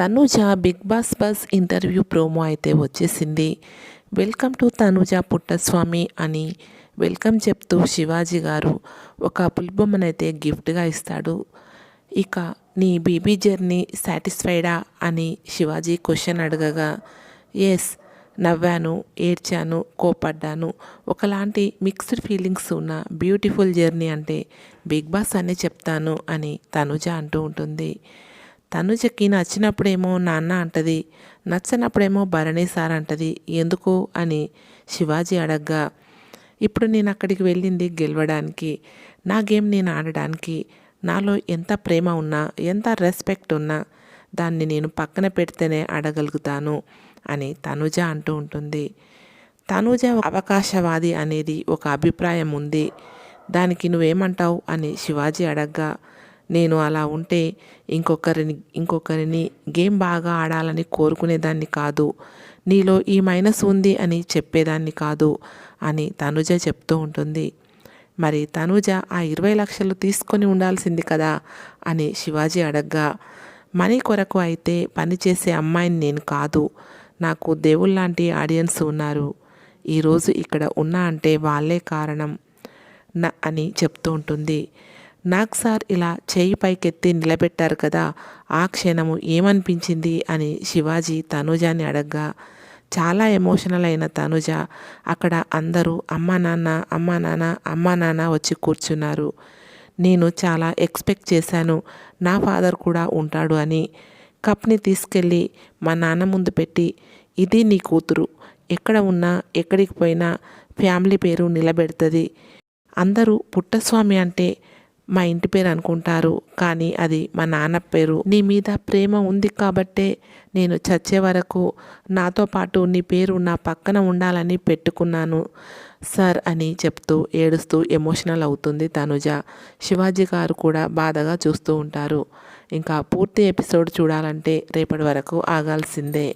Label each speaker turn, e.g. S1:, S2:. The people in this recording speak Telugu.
S1: తనూజ బిగ్ బాస్ బస్ ఇంటర్వ్యూ ప్రోమో అయితే వచ్చేసింది. వెల్కమ్ టు తనూజ పుట్టస్వామి అని వెల్కమ్ చెప్తూ శివాజీ గారు ఒక పుల్బొమ్మనైతే గిఫ్ట్గా ఇస్తాడు. ఇక నీ బీబీ జర్నీ సాటిస్ఫైడా అని శివాజీ క్వశ్చన్ అడగగా ఎస్ నవ్వాను ఏడ్చాను కోపడ్డాను ఒకలాంటి మిక్స్డ్ ఫీలింగ్స్ ఉన్న బ్యూటిఫుల్ జర్నీ అంటే బిగ్ బాస్ అని చెప్తాను అని తనుజ అంటూ ఉంటుంది. తనుజకి నచ్చినప్పుడేమో నాన్న అంటది నచ్చనప్పుడేమో భరణి సార్ అంటది. ఎందుకు? అని శివాజీ అడగ్గా ఇప్పుడు నేను అక్కడికి వెళ్ళింది గెలవడానికి నా గేమ్ నేను ఆడడానికి నాలో ఎంత ప్రేమ ఉన్నా ఎంత రెస్పెక్ట్ ఉన్నా దాన్ని నేను పక్కన పెడితేనే ఆడగలుగుతాను అని తనుజ అంటూ ఉంటుంది. తనుజ అవకాశవాది అనేది ఒక అభిప్రాయం ఉంది. దానికి నువ్వేమంటావు? అని శివాజీ అడగ్గా నేను అలా ఉంటే ఇంకొకరిని ఇంకొకరిని గేమ్ బాగా ఆడాలని కోరుకునేదాన్ని కాదు. నీలో ఈ మైనస్ ఉంది అని చెప్పేదాన్ని కాదు అని తనుజ చెప్తూ ఉంటుంది. మరి తనుజ ఆ ఇరవై లక్షలు తీసుకొని ఉండాల్సింది కదా అని శివాజీ అడగ్గా. మనీ కొరకు అయితే పనిచేసే అమ్మాయిని నేను కాదు. నాకు దేవుళ్ళలాంటి ఆడియన్స్ ఉన్నారు. ఈరోజు ఇక్కడ ఉన్నా అంటే వాళ్ళే కారణం నా అని చెప్తూ ఉంటుంది. నాకు సార్ ఇలా చేయి పైకెత్తి నిలబెట్టారు కదా ఆ క్షణము ఏమనిపించింది అని శివాజీ తనుజాని అడగ్గా చాలా ఎమోషనల్ అయిన తనుజ అక్కడ అందరూ అమ్మా నాన్న అమ్మా నాన్న అమ్మా నాన్న వచ్చి కూర్చున్నారు. నేను చాలా ఎక్స్పెక్ట్ చేశాను నా ఫాదర్ కూడా ఉంటాడు అని. కప్ని తీసుకెళ్ళి మా నాన్న ముందు పెట్టి ఇది నీ కూతురు ఎక్కడ ఉన్నా ఎక్కడికి పోయినా ఫ్యామిలీ పేరు నిలబెడుతుంది. అందరూ పుట్టస్వామి అంటే మా ఇంటి పేరు అనుకుంటారు కానీ అది మా నాన్న పేరు. నీ మీద ప్రేమ ఉంది కాబట్టే నేను చచ్చే వరకు నాతో పాటు నీ పేరు నా పక్కన ఉండాలని పెట్టుకున్నాను సార్ అని చెప్తూ ఏడుస్తూ ఎమోషనల్ అవుతుంది తనుజ. శివాజీ గారు కూడా బాధగా చూస్తూ ఉంటారు. ఇంకా పూర్తి ఎపిసోడ్ చూడాలంటే రేపటి వరకు ఆగాల్సిందే.